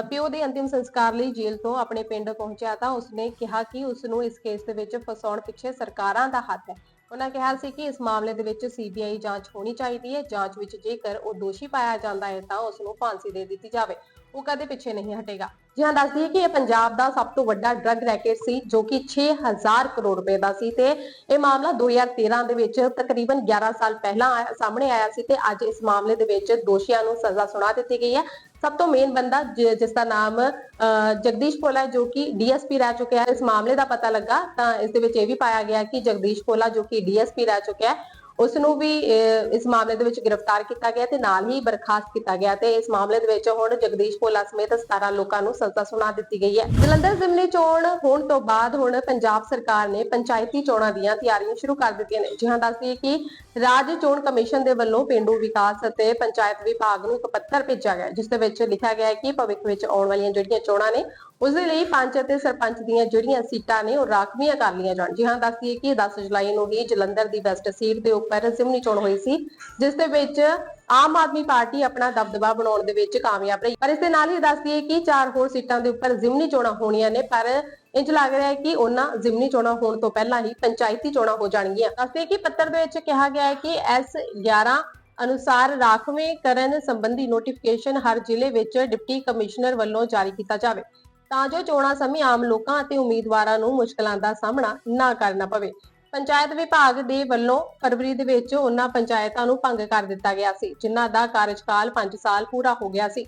ਪਿਓ ਦੇ ਅੰਤਿਮ ਸੰਸਕਾਰ ਲਈ ਜੇਲ੍ਹ ਤੋਂ ਆਪਣੇ ਪਿੰਡ ਪਹੁੰਚਿਆ ਤਾਂ ਉਸਨੇ ਕਿਹਾ ਕਿ ਉਸ ਨੂੰ ਇਸ ਕੇਸ ਦੇ ਵਿੱਚ ਫਸਾਉਣ ਪਿੱਛੇ ਸਰਕਾਰਾਂ ਦਾ ਹੱਥ ਹੈ। ਉਹਨਾਂ ਕਿਹਾ ਸੀ ਕਿ ਇਸ ਮਾਮਲੇ ਦੇ ਵਿੱਚ ਸੀਬੀਆਈ ਜਾਂਚ ਹੋਣੀ ਚਾਹੀਦੀ ਹੈ। ਜਾਂਚ ਵਿੱਚ ਜੇਕਰ ਉਹ ਦੋਸ਼ੀ ਪਾਇਆ ਜਾਂਦਾ ਹੈ ਤਾਂ ਉਸ ਨੂੰ ਫਾਂਸੀ ਦੇ ਦਿੱਤੀ ਜਾਵੇ। ਉਹ ਕਦੇ ਪਿੱਛੇ ਨਹੀਂ ਹਟੇਗਾ। ਜੀ ਹਾਂ ਦੱਸ ਦਈਏ ਕਿ ਇਹ ਪੰਜਾਬ ਦਾ ਸਭ ਤੋਂ ਵੱਡਾ ਡਰੱਗ ਰੈਕੇਟ ਸੀ ਜੋ ਕਿ 6000 ਕਰੋੜ ਰੁਪਏ ਦਾ ਸੀ ਤੇ ਇਹ ਮਾਮਲਾ 2013 ਦੇ ਵਿੱਚ ਤਕਰੀਬਨ 11 ਸਾਲ ਪਹਿਲਾਂ ਸਾਹਮਣੇ ਆਇਆ ਸੀ ਤੇ ਅੱਜ ਇਸ ਮਾਮਲੇ ਦੇ ਵਿੱਚ ਦੋਸ਼ੀਆਂ ਨੂੰ ਸਜ਼ਾ ਸੁਣਾ ਦਿੱਤੀ ਗਈ ਹੈ। ਸਭ ਤੋਂ ਮੇਨ ਬੰਦਾ ਜ- ਜਿਸ ਦਾ ਨਾਮ ਅਹ, ਜਗਦੀਸ਼ ਭੋਲਾ ਜੋ ਕਿ ਡੀਐਸਪੀ ਰਹਿ ਚੁੱਕਿਆ ਹੈ। ਇਸ ਮਾਮਲੇ ਦਾ ਪਤਾ ਲੱਗਾ ਤਾਂ ਇਸ ਦੇ ਵਿੱਚ ਇਹ ਵੀ ਪਾਇਆ ਗਿਆ ਕਿ ਜਗਦੀਸ਼ ਭੋਲਾ ਜੋ ਕਿ ਡੀਐਸਪੀ ਰਹਿ ਚੁੱਕਿਆ ਹੈ ਉਸ ਨੂੰ ਵੀ ਇਸ ਮਾਮਲੇ ਦੇ ਵਿੱਚ ਗ੍ਰਿਫਤਾਰ ਕੀਤਾ ਗਿਆ ਤੇ ਨਾਲ ਹੀ ਬਰਖਾਸਤ ਕੀਤਾ ਗਿਆ ਤੇ ਇਸ ਮਾਮਲੇ ਦੇ ਵਿੱਚ ਹੁਣ ਜਗਦੀਸ਼ ਭੋਲਾ ਸਮੇਤ 17 ਲੋਕਾਂ ਨੂੰ ਸਜ਼ਾ ਸੁਣਾ ਦਿੱਤੀ ਗਈ ਹੈ। ਜਲੰਧਰ ਜ਼ਿਮਨੀ ਚੋਣ ਹੋਣ ਤੋਂ ਬਾਅਦ ਹੁਣ ਪੰਜਾਬ ਸਰਕਾਰ ਨੇ ਪੰਚਾਇਤੀ ਚੋਣਾਂ ਦੀਆਂ ਤਿਆਰੀਆਂ ਸ਼ੁਰੂ ਕਰ ਦਿੱਤੀਆਂ ਨੇ। ਜਿਹਾਂ ਦੱਸਦੀ ਕਿ ਰਾਜ ਚੋਣ ਕਮਿਸ਼ਨ ਦੇ ਵੱਲੋਂ ਪਿੰਡੂ ਵਿਕਾਸ ਅਤੇ ਪੰਚਾਇਤ ਵਿਭਾਗ ਨੂੰ ਇੱਕ ਪੱਤਰ ਭੇਜਿਆ ਗਿਆ ਜਿਸ ਦੇ ਵਿੱਚ ਲਿਖਿਆ ਗਿਆ ਹੈ ਕਿ ਭਵਿੱਖ ਵਿੱਚ ਆਉਣ ਵਾਲੀਆਂ ਜਿਹੜੀਆਂ ਚੋਣਾਂ ਨੇ ਉਸ ਦੇ ਲਈ ਪੰਚ ਅਤੇ ਸਰਪੰਚ ਦੀਆਂ ਜਿਹੜੀਆਂ ਸੀਟਾਂ ਨੇ ਉਹ ਰਾਖਵੀਆਂ ਕਰ ਲਈਆਂ ਜਾਣ। ਜੀ ਹਾਂ ਦੱਸਦੀਏ ਕਿ 10 ਜੁਲਾਈ ਨੂੰ ਹੀ ਜਲੰਧਰ ਦੀ ਵੈਸਟ ਸੀਟ ਦੇ ਉੱਪਰ ਜ਼ਿਮਨੀ ਚੋਣ ਹੋਈ ਸੀ, ਜਿਸ ਦੇ ਵਿੱਚ ਆਮ ਆਦਮੀ ਪਾਰਟੀ ਆਪਣਾ ਦਬਦਬਾ ਬਣਾਉਣ ਦੇ ਵਿੱਚ ਕਾਮਯਾਬ ਰਹੀ। ਪਰ ਇਸ ਦੇ ਨਾਲ ਹੀ ਦੱਸਦੀਏ ਕਿ ਚਾਰ ਹੋਰ ਸੀਟਾਂ ਦੇ ਉੱਪਰ ਜ਼ਿਮਨੀ ਚੋਣਾਂ ਹੋਣੀਆਂ ਨੇ, ਪਰ ਇੰਜ ਲੱਗ ਰਿਹਾ ਹੈ ਕਿ ਉਹਨਾਂ ਜ਼ਿਮਨੀ ਚੋਣਾਂ ਹੋਣ ਤੋਂ ਪਹਿਲਾਂ ਹੀ ਪੰਚਾਇਤੀ ਚੋਣਾਂ ਹੋ ਜਾਣਗੀਆਂ। ਦੱਸਦੇ ਕਿ ਪੱਤਰ ਦੇ ਵਿੱਚ ਕਿਹਾ ਗਿਆ ਹੈ ਕਿ ਐਸ 11 ਅਨੁਸਾਰ ਰਾਖਵੇਂ ਕਰਨ ਸੰਬੰਧੀ ਨੋਟੀਫਿਕੇਸ਼ਨ ਹਰ ਜ਼ਿਲ੍ਹੇ ਵਿੱਚ ਡਿਪਟੀ ਕਮਿਸ਼ਨਰ ਵੱਲੋਂ ਜਾਰੀ ਕੀਤਾ ਜਾਵੇ। ਤਾਂ ਜੋ ਚੋਣਾਂ ਸਮੇਂ ਆਮ ਲੋਕਾਂ ਅਤੇ ਉਮੀਦਵਾਰਾਂ ਨੂੰ ਮੁਸ਼ਕਲਾਂ ਦਾ ਸਾਹਮਣਾ ਨਾ ਕਰਨਾ ਪਵੇ। ਪੰਚਾਇਤ ਵਿਭਾਗ ਦੇ ਵੱਲੋਂ ਫਰਵਰੀ ਦੇ ਵਿੱਚ ਉਹਨਾਂ ਪੰਚਾਇਤਾਂ ਨੂੰ ਭੰਗ ਕਰ ਦਿੱਤਾ ਗਿਆ ਸੀ, ਜਿਨ੍ਹਾਂ ਦਾ ਕਾਰਜਕਾਲ 5 ਸਾਲ ਪੂਰਾ ਹੋ ਗਿਆ ਸੀ।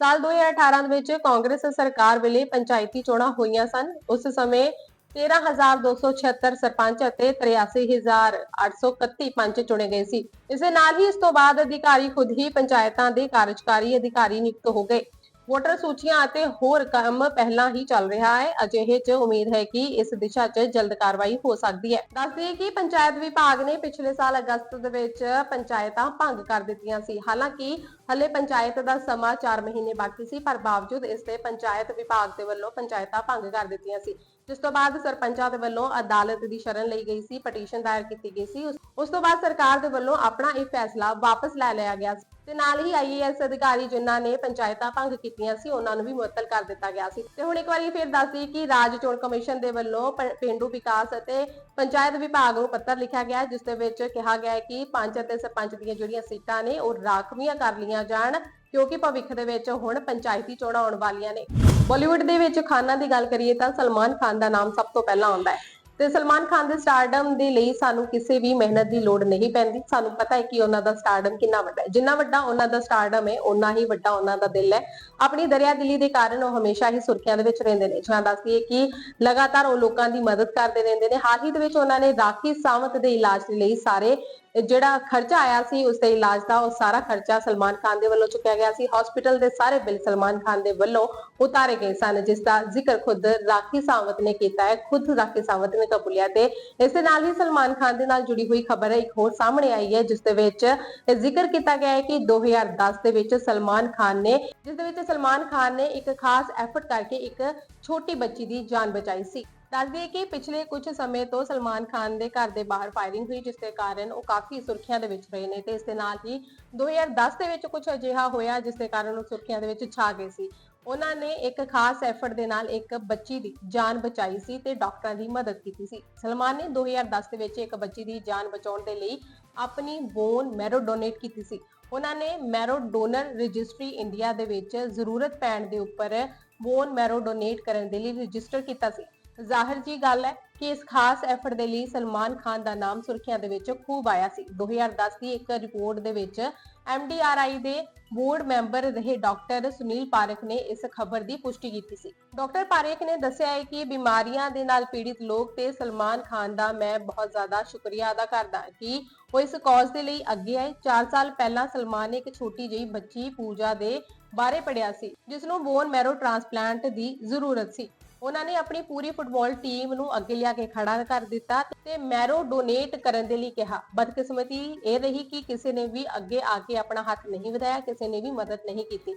ਸਾਲ 2018 ਦੇ ਵਿੱਚ ਕਾਂਗਰਸ ਸਰਕਾਰ ਵੇਲੇ ਪੰਚਾਇਤੀ ਚੋਣਾਂ ਹੋਈਆਂ ਸਨ। ਉਸ ਸਮੇਂ 13276 ਸਰਪੰਚ ਅਤੇ 83831 ਪੰਚ ਚੁਣੇ ਗਏ ਸੀ। ਇਸ ਦੇ ਨਾਲ ਹੀ ਇਸ ਤੋਂ ਬਾਅਦ ਅਧਿਕਾਰੀ ਖੁਦ ਹੀ ਪੰਚਾਇਤਾਂ ਦੇ ਕਾਰਜਕਾਰੀ ਅਧਿਕਾਰੀ ਨਿਯੁਕਤ ਹੋ ਗਏ। ਵੋਟਰ ਸੂਚੀਆਂ ਅਤੇ ਹੋਰ ਕੰਮ ਪਹਿਲਾਂ ਹੀ ਚੱਲ ਰਿਹਾ ਹੈ। ਅਜਿਹੇ 'ਚ ਉਮੀਦ ਹੈ ਕਿ ਇਸ ਦਿਸ਼ਾ 'ਚ ਜਲਦ ਕਾਰਵਾਈ ਹੋ ਸਕਦੀ ਹੈ। ਦੱਸ ਦਈਏ ਕਿ ਪੰਚਾਇਤ ਵਿਭਾਗ ਨੇ ਪਿਛਲੇ ਸਾਲ ਅਗਸਤ ਦੇ ਵਿੱਚ ਪੰਚਾਇਤਾਂ ਭੰਗ ਕਰ ਦਿੱਤੀਆਂ ਸੀ। ਹਾਲਾਂਕਿ, ਹਲੇ ਪੰਚਾਇਤ ਦਾ ਸਮਾਂ 4 ਮਹੀਨੇ ਬਾਕੀ ਸੀ, ਪਰ ਬਾਵਜੂਦ ਇਸ ਤੇ ਪੰਚਾਇਤ ਵਿਭਾਗ ਦੇ ਵੱਲੋਂ ਪੰਚਾਇਤਾਂ ਭੰਗ ਕਰ ਦਿੱਤੀਆਂ ਸੀ। ਜਿਸ ਤੋਂ ਬਾਅਦ ਸਰਪੰਚਾਂ ਦੇ ਵੱਲੋਂ ਅਦਾਲਤ ਦੀ ਸ਼ਰਨ ਲਈ ਗਈ ਸੀ ਪਟੀਸ਼ਨ ਦਾਇਰ ਕੀਤੀ ਗਈ ਸੀ। ਉਸ- ਤੋਂ ਬਾਅਦ ਸਰਕਾਰ ਦੇ ਵੱਲੋਂ ਆਪਣਾ ਇਹ ਫੈਸਲਾ ਵਾਪਸ ਲੈ ਲਿਆ ਗਿਆ ਤੇ ਨਾਲ ਹੀ ਆਈਏਐਸ ਅਧਿਕਾਰੀ ਜਿਨ੍ਹਾਂ ਨੇ ਪੰਚਾਇਤਾਂ ਭੰਗ ਕੀਤੀਆਂ ਸੀ ਉਹਨਾਂ ਨੂੰ ਵੀ ਮੁਅੱਤਲ ਕਰ ਦਿੱਤਾ ਗਿਆ ਸੀ। ਤੇ ਹੁਣ ਇੱਕ ਵਾਰੀ ਫਿਰ ਦੱਸਦੀ ਕਿ ਰਾਜ ਚੋਣ ਕਮਿਸ਼ਨ ਦੇ ਵੱਲੋਂ ਪ- ਪੇਂਡੂ ਵਿਕਾਸ ਅਤੇ ਪੰਚਾਇਤ ਵਿਭਾਗ ਨੂੰ ਪੱਤਰ ਲਿਖਿਆ ਗਿਆ ਹੈ, ਜਿਸ ਦੇ ਵਿੱਚ ਕਿਹਾ ਗਿਆ ਹੈ ਕਿ ਪੰਚ ਅਤੇ ਸਰਪੰਚ ਦੀਆਂ ਜਿਹੜੀਆਂ ਸੀਟਾਂ ਨੇ ਉਹ ਰਾਖਵੀਆਂ ਕਰ ਲਈਆਂ ਜਾਣ। ਕਿਉਂਕਿ ਭਵਿੱਖ ਦੇ ਵਿੱਚ ਹੁਣ ਪੰਚਾਇਤੀ ਚੋਣਾਂ ਆਉਣ ਵਾਲੀਆਂ ਨੇ। ਬਾਲੀਵੁੱਡ ਦੇ ਵਿੱਚ ਖਾਨਾਂ ਦੀ ਗੱਲ ਕਰੀਏ ਤਾਂ ਸਲਮਾਨ ਖਾਨ ਦਾ ਨਾਮ ਸਭ ਤੋਂ ਪਹਿਲਾਂ ਆਉਂਦਾ ਹੈ। ਤੇ ਸਲਮਾਨ ਖਾਨ ਦੇ ਸਟਾਰਡਮ ਦੇ ਲਈ ਸਾਨੂੰ ਕਿਸੇ ਵੀ ਮਿਹਨਤ ਦੀ ਲੋੜ ਨਹੀਂ ਪੈਂਦੀ। ਸਾਨੂੰ ਪਤਾ ਹੈ ਕਿ ਉਹਨਾਂ ਦਾ ਸਟਾਰਡਮ ਕਿੰਨਾ ਵੱਡਾ ਹੈ। ਜਿੰਨਾ ਵੱਡਾ ਉਹਨਾਂ ਦਾ ਸਟਾਰਡਮ ਹੈ, ਓਨਾ ਹੀ ਵੱਡਾ ਉਹਨਾਂ ਦਾ ਦਿਲ ਹੈ। ਆਪਣੀ ਦਰਿਆ ਦਿਲੀ ਦੇ ਕਾਰਨ ਉਹ ਹਮੇਸ਼ਾ ਹੀ ਸੁਰਖੀਆਂ ਦੇ ਵਿੱਚ ਰਹਿੰਦੇ ਨੇ। ਜਿਵੇਂ ਹੈ ਕਿ ਲਗਾਤਾਰ ਉਹ ਲੋਕਾਂ ਦੀ ਮਦਦ ਕਰਦੇ ਰਹਿੰਦੇ ਨੇ। ਹਾਲ ਹੀ ਦੇ ਵਿੱਚ ਉਹਨਾਂ ਨੇ ਰਾਖੀ ਸਾਵੰਤ ਦੇ ਇਲਾਜ ਦੇ ਲਈ ਸਾਰੇ ਜਿਹੜਾ ਖਰਚਾ ਆਇਆ ਸੀ, ਉਸ ਦੇ ਇਲਾਜ ਦਾ, ਉਹ ਸਾਰਾ ਖਰਚਾ ਸਲਮਾਨ ਖਾਨ ਦੇ ਵੱਲੋਂ ਚੁੱਕਿਆ ਗਿਆ ਸੀ। ਹਸਪੀਟਲ ਦੇ ਸਾਰੇ ਬਿੱਲ ਸਲਮਾਨ ਖਾਨ ਦੇ ਵੱਲੋਂ ਉਤਾਰੇ ਗਏ ਸਨ, ਜਿਸ ਦਾ ਜ਼ਿਕਰ ਖੁਦ ਰਾਖੀ ਸਾਵੰਤ ਨੇ ਕੀਤਾ ਹੈ। ਖੁਦ ਰਾਖੀ ਸਾਵੰਤ ਨੇ ਕਬੂਲਿਆ ਤੇ ਇਸ ਦੇ ਨਾਲ ਹੀ ਸਲਮਾਨ ਖਾਨ ਦੇ ਨਾਲ ਜੁੜੀ ਹੋਈ ਖਬਰ ਹੈ ਇੱਕ ਹੋਰ ਸਾਹਮਣੇ ਆਈ ਹੈ, ਜਿਸ ਦੇ ਵਿੱਚ ਜ਼ਿਕਰ ਕੀਤਾ ਗਿਆ ਹੈ ਕਿ 2010 ਦੇ ਵਿੱਚ ਸਲਮਾਨ ਖਾਨ ਨੇ, ਜਿਸ ਦੇ ਵਿੱਚ ਸਲਮਾਨ ਖਾਨ ਨੇ ਇੱਕ ਖਾਸ ਐਫਰਟ ਕਰਕੇ ਇੱਕ ਛੋਟੀ ਬੱਚੀ ਦੀ ਜਾਨ ਬਚਾਈ ਸੀ। ਦੱਸ ਦਈਏ ਕਿ ਪਿਛਲੇ ਕੁਝ ਸਮੇਂ ਤੋਂ ਸਲਮਾਨ ਖਾਨ ਦੇ ਘਰ ਦੇ ਬਾਹਰ ਫਾਇਰਿੰਗ ਹੋਈ, ਜਿਸ ਦੇ ਕਾਰਨ ਉਹ ਕਾਫੀ ਸੁਰਖੀਆਂ ਦੇ ਵਿੱਚ ਰਹੇ ਨੇ ਤੇ ਇਸ ਦੇ ਨਾਲ ਹੀ 2010 ਦੇ ਵਿੱਚ ਕੁਝ ਅਜਿਹਾ ਹੋਇਆ, ਜਿਸ ਦੇ ਕਾਰਨ ਉਹ ਸੁਰਖੀਆਂ ਦੇ ਵਿੱਚ ਛਾ ਗਏ ਸੀ। ਉਹਨਾਂ ਨੇ ਇੱਕ ਖਾਸ ਐਫਰਟ ਦੇ ਨਾਲ ਇੱਕ ਬੱਚੀ ਦੀ ਜਾਨ ਬਚਾਈ ਸੀ ਤੇ ਡਾਕਟਰਾਂ ਦੀ ਮਦਦ ਕੀਤੀ ਸੀ। ਸਲਮਾਨ ਨੇ 2010 ਦੇ ਵਿੱਚ ਇੱਕ ਬੱਚੀ ਦੀ ਜਾਨ ਬਚਾਉਣ ਦੇ ਲਈ ਆਪਣੀ ਬੋਨ ਮੈਰੋ ਡੋਨੇਟ ਕੀਤੀ ਸੀ। ਉਹਨਾਂ ਨੇ ਮੈਰੋ ਡੋਨਰ ਰਜਿਸਟਰੀ ਇੰਡੀਆ ਦੇ ਵਿੱਚ ਜ਼ਰੂਰਤ ਪੈਣ ਦੇ ਉੱਪਰ ਬੋਨ ਮੈਰੋ ਡੋਨੇਟ ਕਰਨ ਦੇ ਲਈ ਰਜਿਸਟਰ ਕੀਤਾ ਸੀ। ਜ਼ਾਹਿਰ ਜੀ ਗੱਲ ਹੈ ਕਿ ਇਸ ਖਾਸ ਐਫਰਟ ਦੇ ਲਈ ਸਲਮਾਨ ਖਾਨ ਦਾ ਨਾਮ ਸੁਰਖੀਆਂ ਦੇ ਵਿੱਚ ਖੂਬ ਆਇਆ ਸੀ। 2010 ਦੀ ਇੱਕ ਰਿਪੋਰਟ ਦੇ ਵਿੱਚ MDRI ਦੇ ਬੋਰਡ ਮੈਂਬਰ ਰਹੇ ਡਾਕਟਰ ਸੁਨੀਲ ਪਾਰਕ ਨੇ ਇਸ ਖਬਰ ਦੀ ਪੁਸ਼ਟੀ ਕੀਤੀ ਸੀ। ਡਾਕਟਰ ਪਾਰੇਖ ਨੇ ਦੱਸਿਆ ਹੈ ਕਿ ਬਿਮਾਰੀਆਂ ਦੇ ਨਾਲ ਪੀੜਿਤ ਲੋਕ ਤੇ ਸਲਮਾਨ ਖਾਨ ਦਾ ਮੈਂ ਬਹੁਤ ਜ਼ਿਆਦਾ ਸ਼ੁਕਰੀਆ ਅਦਾ ਕਰਦਾ ਕਿ ਉਹ ਇਸ ਕੌਜ ਦੇ ਲਈ ਅੱਗੇ ਆਏ। 4 ਸਾਲ ਪਹਿਲਾਂ ਸਲਮਾਨ ਨੇ ਇੱਕ ਛੋਟੀ ਜਿਹੀ ਬੱਚੀ ਪੂਜਾ ਦੇ ਬਾਰੇ ਪੜਿਆ ਸੀ ਜਿਸ ਨੂੰ ਬੋਨ ਮੈਰੋ ਟ੍ਰਾਂਸਪਲਾਂਟ ਦੀ ਜ਼ਰੂਰਤ ਸੀ। ਉਹਨਾਂ ਨੇ ਆਪਣੀ ਪੂਰੀ ਫੁੱਟਬਾਲ ਟੀਮ ਨੂੰ ਅੱਗੇ ਲਿਆ ਕੇ ਖੜਾ ਕਰ ਦਿੱਤਾ ਤੇ ਮੈਰੋ ਡੋਨੇਟ ਕਰਨ ਦੇ ਲਈ ਕਿਹਾ। ਬਦਕਿਸਮਤੀ ਇਹ ਰਹੀ ਕਿ ਕਿਸੇ ਨੇ ਵੀ ਅੱਗੇ ਆ ਕੇ ਆਪਣਾ ਹੱਥ ਨਹੀਂ ਵਧਾਇਆ, ਕਿਸੇ ਨੇ ਵੀ ਮਦਦ ਨਹੀਂ ਕੀਤੀ।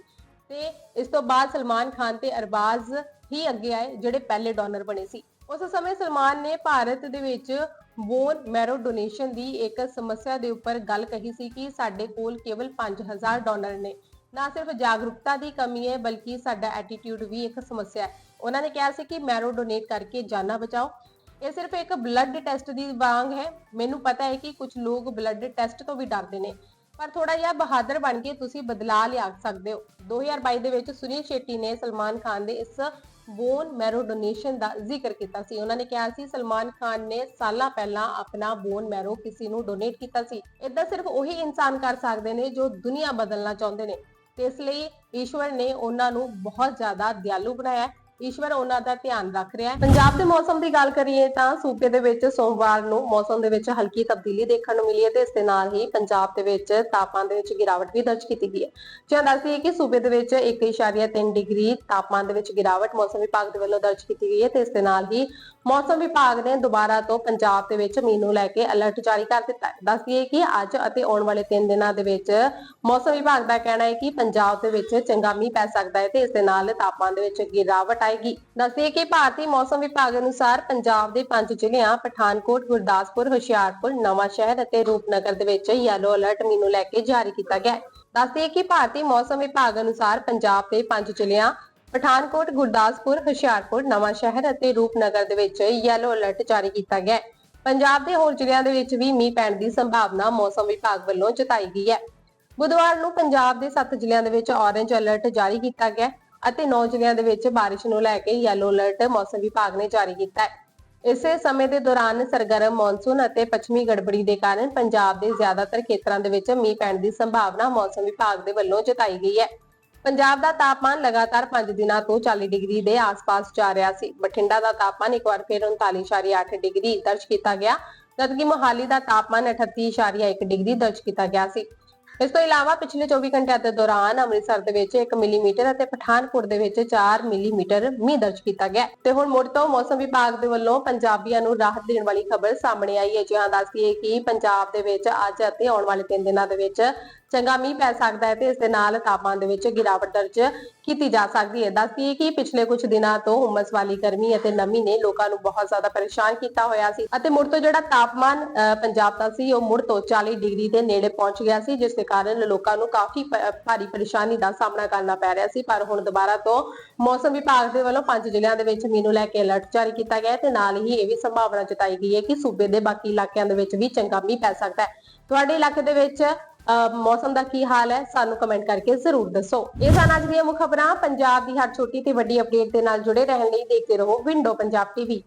ਤੇ ਇਸ ਤੋਂ ਬਾਅਦ ਸਲਮਾਨ ਖਾਨ ਤੇ ਅਰਬਾਜ਼ ਹੀ ਅੱਗੇ ਆਏ, ਜਿਹੜੇ ਪਹਿਲੇ ਡੋਨਰ ਬਣੇ ਸੀ। ਉਸ ਸਮੇਂ ਸਲਮਾਨ ਨੇ ਭਾਰਤ ਦੇ ਵਿੱਚ ਬੋਨ ਮੈਰੋ ਡੋਨੇਸ਼ਨ ਦੀ ਇੱਕ ਸਮੱਸਿਆ ਦੇ ਉੱਪਰ ਗੱਲ ਕਹੀ ਸੀ ਕਿ ਸਾਡੇ ਕੋਲ ਕੇਵਲ 5000 ਡੋਨਰ ਨੇ। ਨਾ ਸਿਰਫ ਜਾਗਰੂਕਤਾ ਦੀ ਕਮੀ ਹੈ, ਬਲਕਿ ਸਾਡਾ ਐਟੀਟਿਊਡ ਵੀ ਇੱਕ ਸਮੱਸਿਆ ਹੈ। ਉਹਨਾਂ ਨੇ ਕਿਹਾ ਸੀ ਕਿ ਮੈਰੋ ਡੋਨੇਟ ਕਰਕੇ ਜਾਨਾਂ ਬਚਾਓ। ਇਹ ਸਿਰਫ ਇੱਕ ਬਲੱਡ ਟੈਸਟ ਦੀ ਵਾਂਗ ਹੈ। ਮੈਨੂੰ ਪਤਾ ਹੈ ਕਿ ਕੁਝ ਲੋਕ ਬਲੱਡ ਟੈਸਟ ਤੋਂ ਵੀ ਡਰਦੇ ਨੇ। ਪਰ ਥੋੜਾ ਜਿਹਾ ਬਹਾਦਰ ਬਣ ਕੇ ਤੁਸੀਂ ਬਦਲਾਅ ਲਿਆ ਸਕਦੇ ਹੋ। 2022 ਦੇ ਵਿੱਚ ਸੁਨੀਲ ਸ਼ੇਟੀ ਨੇ ਸਲਮਾਨ ਖਾਨ ਦੇ ਇਸ ਬੋਨ ਮੈਰੋ ਡੋਨੇਸ਼ਨ ਦਾ ਜ਼ਿਕਰ ਕੀਤਾ ਸੀ। ਉਹਨਾਂ ਨੇ ਕਿਹਾ ਸੀ, ਸਲਮਾਨ ਖਾਨ ਨੇ ਸਾਲਾਂ ਪਹਿਲਾਂ ਆਪਣਾ ਬੋਨ ਮੈਰੋ ਕਿਸੇ ਨੂੰ ਡੋਨੇਟ ਕੀਤਾ ਸੀ। ਇਦਾਂ ਸਿਰਫ ਉਹੀ ਇਨਸਾਨ ਕਰ ਸਕਦੇ ਨੇ ਜੋ ਦੁਨੀਆ ਬਦਲਣਾ ਚਾਹੁੰਦੇ ਨੇ। ਤੇ ਇਸ ਲਈ ਈਸ਼ਵਰ ਨੇ ਉਹਨਾਂ ਨੂੰ ਬਹੁਤ ਜ਼ਿਆਦਾ ਦਿਆਲੂ ਬਣਾਇਆ। ਈਸ਼ਵਰ ਉਹਨਾਂ ਦਾ ਧਿਆਨ ਰੱਖ ਰਿਹਾ ਹੈ ਪੰਜਾਬ ਦੇ ਮੌਸਮ ਦੀ ਗੱਲ ਕਰੀਏ ਤਾਂ ਸੂਬੇ ਦੇ ਵਿੱਚ ਸੋਮਵਾਰ ਨੂੰ ਮੌਸਮ ਦੇ ਵਿੱਚ ਹਲਕੀ ਤਬਦੀਲੀ ਦੇਖਣ ਨੂੰ ਮਿਲੀ ਹੈ ਤੇ ਇਸ ਦੇ ਨਾਲ ਹੀ ਪੰਜਾਬ ਦੇ ਵਿੱਚ ਤਾਪਮਾਨ ਦੇ ਵਿੱਚ ਗਿਰਾਵਟ ਵੀ ਦਰਜ ਕੀਤੀ ਗਈ ਹੈ ਜਾਂ ਦੱਸਦੀ ਹੈ ਕਿ ਸੂਬੇ ਦੇ ਵਿੱਚ 1.3 ਡਿਗਰੀ ਤਾਪਮਾਨ ਦੇ ਵਿੱਚ ਗਿਰਾਵਟ ਮੌਸਮ ਵਿਭਾਗ ਦੇ ਵੱਲੋਂ ਦਰਜ ਕੀਤੀ ਗਈ ਹੈ ਤੇ ਇਸ ਦੇ ਨਾਲ ਹੀ ਮੌਸਮ ਵਿਭਾਗ ਨੇ ਦੁਬਾਰਾ ਤੋਂ ਪੰਜਾਬ ਦੇ ਵਿੱਚ ਮੀਂਹ ਨੂੰ ਲੈ ਕੇ ਅਲਰਟ ਜਾਰੀ ਕਰ ਦਿੱਤਾ ਹੈ ਦੱਸਦੀ ਹੈ ਕਿ ਅੱਜ ਅਤੇ ਆਉਣ ਵਾਲੇ 3 ਦਿਨਾਂ ਦੇ ਵਿੱਚ ਮੌਸਮ ਵਿਭਾਗ ਦਾ ਕਹਿਣਾ ਹੈ ਕਿ ਪੰਜਾਬ ਦੇ ਵਿੱਚ ਚੰਗਾ ਮੀਂਹ ਪੈ ਸਕਦਾ ਹੈ ਤੇ ਇਸ ਦੇ ਨਾਲ ਤਾਪਮਾਨ ਦੇ ਵਿੱਚ ਗਿਰਾਵਟ ਆਏਗੀ ਦੱਸਦੀ ਕਿ ਭਾਰਤੀ ਮੌਸਮ ਵਿਭਾਗ ਅਨੁਸਾਰ ਪੰਜਾਬ ਦੇ ਪੰਜ ਜ਼ਿਲ੍ਹਿਆਂ, ਪਠਾਨਕੋਟ, ਗੁਰਦਾਸਪੁਰ, ਹੁਸ਼ਿਆਰਪੁਰ, ਨਵਾਂ ਸ਼ਹਿਰ ਅਤੇ ਰੂਪਨਗਰ ਦੇ ਵਿੱਚ ਯੈਲੋ ਅਲਰਟ ਮੀਂਹ ਲੈ ਕੇ ਜਾਰੀ ਕੀਤਾ ਗਿਆ ਹੈ। ਕਿ ਭਾਰਤੀ ਮੌਸਮ ਵਿਭਾਗ ਅਨੁਸਾਰ ਪੰਜਾਬ ਦੇ ਪੰਜ ਜ਼ਿਲ੍ਹਿਆਂ, ਪਠਾਨਕੋਟ, ਗੁਰਦਾਸਪੁਰ, ਹੁਸ਼ਿਆਰਪੁਰ, ਨਵਾਂ ਅਤੇ ਰੂਪਨਗਰ ਦੇ ਵਿੱਚ ਯੈਲੋ ਅਲਰਟ ਜਾਰੀ ਕੀਤਾ ਗਿਆ ਪੰਜਾਬ ਦੇ ਹੋਰ ਜ਼ਿਲ੍ਹਿਆਂ ਦੇ ਵਿੱਚ ਵੀ ਮੀਂਹ ਪੈਣ ਦੀ ਸੰਭਾਵਨਾ ਮੌਸਮ ਵਿਭਾਗ ਵੱਲੋਂ ਜਤਾਈ ਗਈ ਹੈ। ਬੁੱਧਵਾਰ ਨੂੰ ਪੰਜਾਬ ਦੇ 7 ਜ਼ਿਲ੍ਹਿਆਂ ਦੇ ਵਿੱਚ ਔਰੇਂਜ ਅਲਰਟ ਜਾਰੀ ਕੀਤਾ ਗਿਆ ਅਤੇ 9 ਜ਼ਿਲ੍ਹਿਆਂ ਦੇ ਵਿੱਚ ਬਾਰਿਸ਼ ਨੂੰ ਲੈ ਕੇ ਯੈਲੋ ਅਲਰਟ ਮੌਸਮ ਵਿਭਾਗ ਨੇ ਜਾਰੀ ਕੀਤਾ ਹੈ। ਇਸੇ ਸਮੇਂ ਦੇ ਦੌਰਾਨ ਸਰਗਰਮ ਮੌਨਸੂਨ ਅਤੇ ਪੱਛਮੀ ਗੜਬੜੀ ਦੇ ਕਾਰਨ ਪੰਜਾਬ ਦੇ ਜ਼ਿਆਦਾਤਰ ਖੇਤਰਾਂ ਦੇ ਵਿੱਚ ਮੀਂਹ ਪੈਣ ਦੀ ਸੰਭਾਵਨਾ ਮੌਸਮ ਵਿਭਾਗ ਦੇ ਵੱਲੋਂ ਜਤਾਈ ਗਈ ਹੈ। ਪੰਜਾਬ ਦਾ ਤਾਪਮਾਨ ਲਗਾਤਾਰ 5 ਦਿਨਾਂ ਤੋਂ 40 ਡਿਗਰੀ ਦੇ ਆਸ-ਪਾਸ ਜਾ ਰਿਹਾ ਸੀ। ਬਠਿੰਡਾ ਦਾ ਤਾਪਮਾਨ ਇੱਕ ਵਾਰ ਫਿਰ 39.8 ਡਿਗਰੀ ਦਰਜ ਕੀਤਾ ਗਿਆ, ਜਦਕਿ ਮੋਹਾਲੀ ਦਾ ਤਾਪਮਾਨ 38.1 ਡਿਗਰੀ ਦਰਜ ਕੀਤਾ ਗਿਆ ਸੀ। ਇਸ ਤੋਂ ਇਲਾਵਾ ਪਿਛਲੇ 24 ਘੰਟਿਆਂ ਦੇ ਦੌਰਾਨ ਅੰਮ੍ਰਿਤਸਰ ਦੇ ਵਿੱਚ 1 ਮਿਲੀਮੀਟਰ ਅਤੇ ਪਠਾਨਕੋਟ ਦੇ ਵਿੱਚ 4 ਮਿਲੀਮੀਟਰ ਮੀਂਹ ਦਰਜ ਕੀਤਾ ਗਿਆ। ਤੇ ਹੁਣ ਮੁੜ ਤੋਂ ਮੌਸਮ ਵਿਭਾਗ ਦੇ ਵੱਲੋਂ ਪੰਜਾਬੀਆਂ ਨੂੰ ਰਾਹਤ ਦੇਣ ਵਾਲੀ ਖਬਰ ਸਾਹਮਣੇ ਆਈ ਹੈ। ਜਿਹਾਂ ਦੱਸਦੀਏ ਕਿ ਪੰਜਾਬ ਦੇ ਵਿੱਚ ਅੱਜ ਅਤੇ ਆਉਣ ਵਾਲੇ 3 ਦਿਨਾਂ ਦੇ ਵਿੱਚ ਚੰਗਾ ਮੀਂਹ ਪੈ ਸਕਦਾ ਹੈ ਤੇ ਇਸ ਦੇ ਨਾਲ ਤਾਪਮਾਨ ਦੇ ਵਿੱਚ ਗਿਰਾਵਟ ਦਰਜ ਕੀਤੀ ਜਾ ਸਕਦੀ ਹੈ। ਦੱਸਦੀਏ ਕਿ ਪਿਛਲੇ ਕੁਝ ਦਿਨਾਂ ਤੋਂ ਉਮਸ ਵਾਲੀ ਗਰਮੀ ਅਤੇ ਨਮੀ ਨੇ ਲੋਕਾਂ ਨੂੰ ਬਹੁਤ ਜ਼ਿਆਦਾ ਪਰੇਸ਼ਾਨ ਕੀਤਾ ਹੋਇਆ ਸੀ ਅਤੇ ਮੁੜ ਤੋਂ ਜਿਹੜਾ ਤਾਪਮਾਨ ਪੰਜਾਬ ਦਾ ਸੀ, ਉਹ ਮੁੜ ਤੋਂ 40 ਡਿਗਰੀ ਦੇ ਨੇੜੇ ਪਹੁੰਚ ਗਿਆ ਸੀ, ਜਿਸ ਦੇ ਕਾਰਨ ਲੋਕਾਂ ਨੂੰ ਕਾਫੀ ਭਾਰੀ ਪਰੇਸ਼ਾਨੀ ਦਾ ਸਾਹਮਣਾ ਕਰਨਾ ਪੈ ਰਿਹਾ ਸੀ। ਪਰ ਹੁਣ ਦੁਬਾਰਾ ਤੋਂ ਮੌਸਮ ਵਿਭਾਗ ਦੇ ਵੱਲੋਂ ਪੰਜ ਜ਼ਿਲ੍ਹਿਆਂ ਦੇ ਵਿੱਚ ਮੀਂਹ ਨੂੰ ਲੈ ਕੇ ਅਲਰਟ ਜਾਰੀ ਕੀਤਾ ਗਿਆ ਤੇ ਨਾਲ ਹੀ ਇਹ ਵੀ ਸੰਭਾਵਨਾ ਜਤਾਈ ਗਈ ਹੈ ਕਿ ਸੂਬੇ ਦੇ ਬਾਕੀ ਇਲਾਕਿਆਂ ਦੇ ਵਿੱਚ ਵੀ ਚੰਗਾ ਮੀਂਹ ਪੈ ਸਕਦਾ ਹੈ। ਤੁਹਾਡੇ ਇਲਾਕੇ ਦੇ ਵਿੱਚ ਮੌਸਮ ਦਾ ਕੀ ਹਾਲ ਹੈ, ਸਾਨੂੰ ਕਮੈਂਟ ਕਰਕੇ ਜ਼ਰੂਰ ਦੱਸੋ। ਇਹ ਸਨ ਅੱਜ ਦੀਆਂ ਮੁੱਖ ਖਬਰਾਂ ਪੰਜਾਬ ਦੀ ਹਰ ਛੋਟੀ ਤੇ ਵੱਡੀ ਅਪਡੇਟ ਦੇ ਨਾਲ ਜੁੜੇ ਰਹਿਣ ਲਈ ਦੇਖਦੇ ਰਹੋ ਵਿੰਡੋ ਪੰਜਾਬ ਟੀਵੀ